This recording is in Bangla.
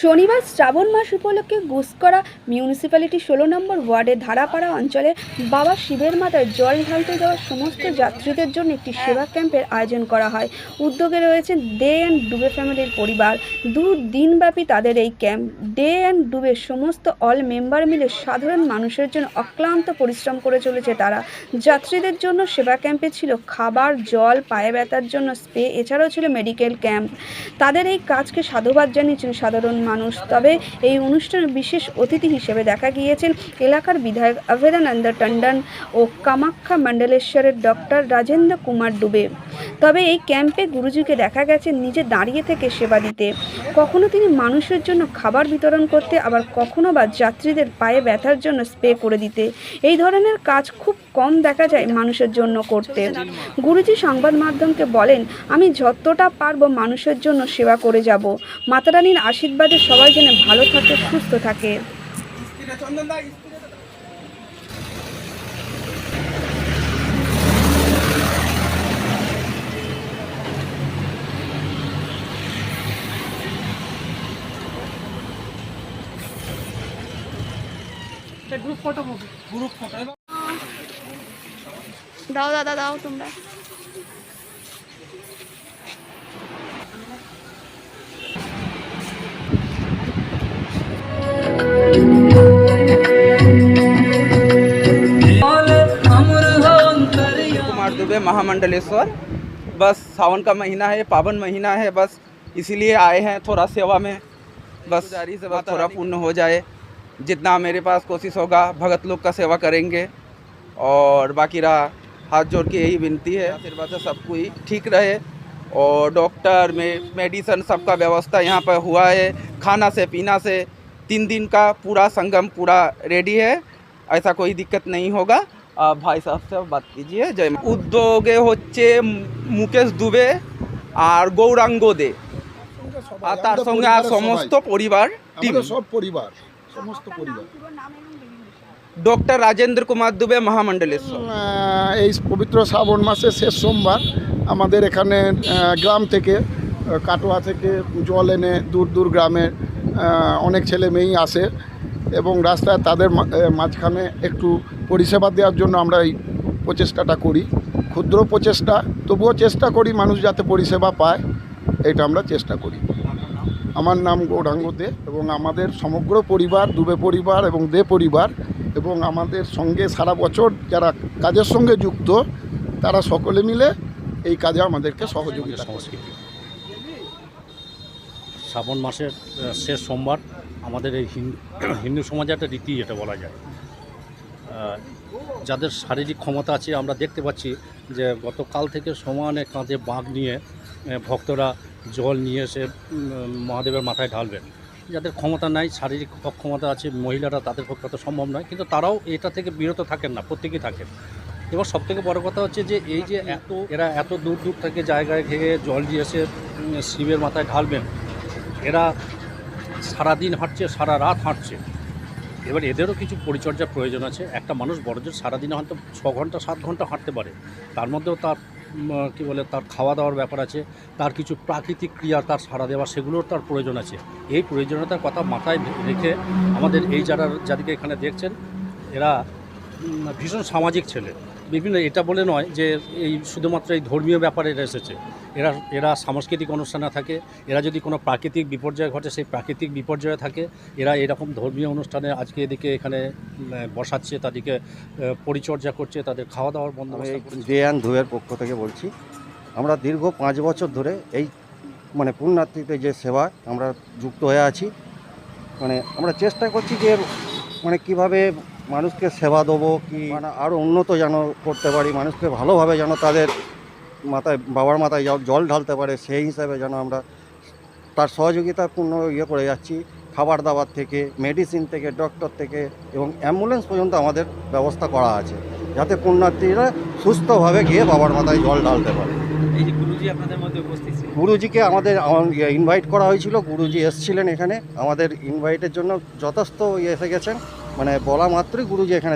শনিবার শ্রাবণ মাস উপলক্ষে গুসকরা মিউনিসিপ্যালিটি ষোলো নম্বর ওয়ার্ডের ধারাপাড়া অঞ্চলে বাবা শিবের মাথায় জল ঢালতে যাওয়া সমস্ত যাত্রীদের জন্য একটি সেবা ক্যাম্পের আয়োজন করা হয়। উদ্যোগে রয়েছেন ডে অ্যান্ড ডুবে ফ্যামিলির পরিবার। দু দিনব্যাপী তাদের এই ক্যাম্প। ডে অ্যান্ড ডুবে সমস্ত অল মেম্বার মিলে সাধারণ মানুষের জন্য অক্লান্ত পরিশ্রম করে চলেছে তারা। যাত্রীদের জন্য সেবা ক্যাম্পে ছিল খাবার, জল, পায়ে ব্যথার জন্য স্প্রে, এছাড়াও ছিল মেডিকেল ক্যাম্প তাদের এই কাজকে সাধুবাদ জানিয়েছেন সাধারণ মানুষ। তবে এই অনুষ্ঠানে বিশেষ অতিথি হিসেবে দেখা গিয়েছেন এলাকার বিধায়ক অভেদানন্দ টন্ডন ও কামাখ্যা মণ্ডলেশ্বরের ডক্টর রাজেন্দ্র কুমার ডুবে তবে এই ক্যাম্পে গুরুজিকে দেখা গেছে নিজে দাঁড়িয়ে থেকে সেবা দিতে। কখনো তিনি মানুষের জন্য খাবার বিতরণ করতে, আবার কখনো বা যাত্রীদের পায়ে ব্যথার জন্য স্প্রে করে দিতে। এই ধরনের কাজ খুব কম দেখা যায় মানুষের জন্য করতে। গুরুজি সংবাদ মাধ্যমকে বলেন আমি যতটা পারব মানুষের জন্য সেবা করে যাব। মাতারানীর আশীর্বাদে সবাই যেন ভালো থাকে সুস্থ থাকে। দাও দাদা দাও তোমরা कुमार दुबे महामंडलेश्वर बस सावन का महीना है पावन महीना है बस इसीलिए आए हैं थोड़ा सेवा में बस जारी से बस थोड़ा पूर्ण हो जाए जितना मेरे पास कोशिश होगा भगत लोग का सेवा करेंगे और बाकी रहा हाथ जोड़ के यही विनती है आशीर्वाद से सब कोई ठीक रहे और डॉक्टर में मेडिसन सबका व्यवस्था यहाँ पर हुआ है खाना से पीना से तीन दिन का पूरा संगम पूरा रेडी है ऐसा कोई दिक्कत नहीं होगा आप भाई साहब से बात कीजिए जय মা। উদ্যোগে হচ্ছে মুকেশ দুবে আর গৌরাঙ্গ দে আর তার সঙ্গে আর সমস্ত পরিবার টিম আমাদের সব পরিবার সমস্ত পরিবার ডক্টর রাজেন্দ্র কুমার দুবে মহামণ্ডলেশ্বর এই পবিত্র শ্রাবণ মাসের শেষ সোমবার আমাদের এখানে গ্রাম থেকে কাটোয়া থেকে জল এনে দূর দূর গ্রামের অনেক ছেলে মেয়েই আসে এবং রাস্তায় তাদের মাঝখানে একটু পরিষেবা দেওয়ার জন্য আমরা এই প্রচেষ্টাটা করি। ক্ষুদ্র প্রচেষ্টা, তবুও চেষ্টা করি মানুষ যাতে পরিষেবা পায়, এটা আমরা চেষ্টা করি। আমার নাম গৌরাঙ্গ দে এবং আমাদের সমগ্র পরিবার, দুবে পরিবার এবং দে পরিবার এবং আমাদের সঙ্গে সারা বছর যারা কাজের সঙ্গে যুক্ত, তারা সকলে মিলে এই কাজে আমাদেরকে সহযোগিতা সংস্কৃতি শ্রাবণ মাসের শেষ সোমবার আমাদের এই হিন্দু সমাজে একটা রীতি এটা বলা যায়। যাদের শারীরিক ক্ষমতা আছে, আমরা দেখতে পাচ্ছি যে গতকাল থেকে সমানে কাঁধে বাঁক নিয়ে ভক্তরা জল নিয়ে এসে মহাদেবের মাথায় ঢালবেন। যাদের ক্ষমতা নাই, শারীরিক ক্ষমতা আছে, মহিলারা তাদের পক্ষে তো সম্ভব নয়। কিন্তু তারাও এটা থেকে বিরত থাকেন না, প্রত্যেকেই থাকেন। এবার সব থেকে বড় কথা হচ্ছে যে, এই যে এত, এরা এত দূর দূর থেকে জায়গায় ঘেয়ে জল দিয়ে এসে শিবের মাথায় ঢালবেন, এরা সারাদিন হাঁটছে, সারা রাত হাঁটছে। এবার এদেরও কিছু পরিচর্যার প্রয়োজন আছে। একটা মানুষ বড়জোর সারাদিনে হয়তো ছ ঘণ্টা, সাত ঘণ্টা হাঁটতে পারে। তার মধ্যেও তার কী বলে, তার খাওয়া দাওয়ার ব্যাপার আছে, তার কিছু প্রাকৃতিক ক্রিয়া তার সাড়া দেওয়া, সেগুলোর তার প্রয়োজন আছে। এই প্রয়োজনীয়তার কথা মাথায় রেখে আমাদের এই যারা যাদেরকে এখানে দেখছেন, এরা ভীষণ সামাজিক ছেলে। বিভিন্ন এটা বলে নয় যে এই শুধুমাত্র এই ধর্মীয় ব্যাপারে এরা এসেছে। এরা এরা সাংস্কৃতিক অনুষ্ঠানে থাকে এরা যদি কোনো প্রাকৃতিক বিপর্যয় ঘটে সেই প্রাকৃতিক বিপর্যয়ে থাকে। এরা এরকম ধর্মীয় অনুষ্ঠানে আজকে এদিকে এখানে বসাচ্ছে তাদেরকে পরিচর্যা করছে তাদের খাওয়া দাওয়ার বন্ধ করছে। অ্যান্ড ধুয়ের পক্ষ থেকে বলছি আমরা দীর্ঘ পাঁচ বছর ধরে এই মানে পুণ্যার্থীতে যে সেবা আমরা যুক্ত হয়ে আছি মানে আমরা চেষ্টা করছি যে মানে কীভাবে মানুষকে সেবা দেবো কি মানে আরও উন্নত যেন করতে পারি মানুষকে ভালোভাবে যেন তাদের মাথায় বাবার মাথায় জল- ঢালতে পারে সেই হিসাবে যেন আমরা তার সহযোগিতা পূর্ণ ইয়ে করে যাচ্ছি খাবার দাবার থেকে মেডিসিন থেকে ডক্টর থেকে এবং অ্যাম্বুলেন্স পর্যন্ত আমাদের ব্যবস্থা করা আছে যাতে পুণ্যার্থীরা সুস্থভাবে গিয়ে বাবার মাথায় জল ঢালতে পারে। গুরুজিকে আমাদের ইনভাইট করা হয়েছিল গুরুজি এসেছিলেন এখানে আমাদের ইনভাইটের জন্য যথেষ্ট ইয়ে এসে গেছেন। মানে বলা মাত্রই গুরুজি এখানে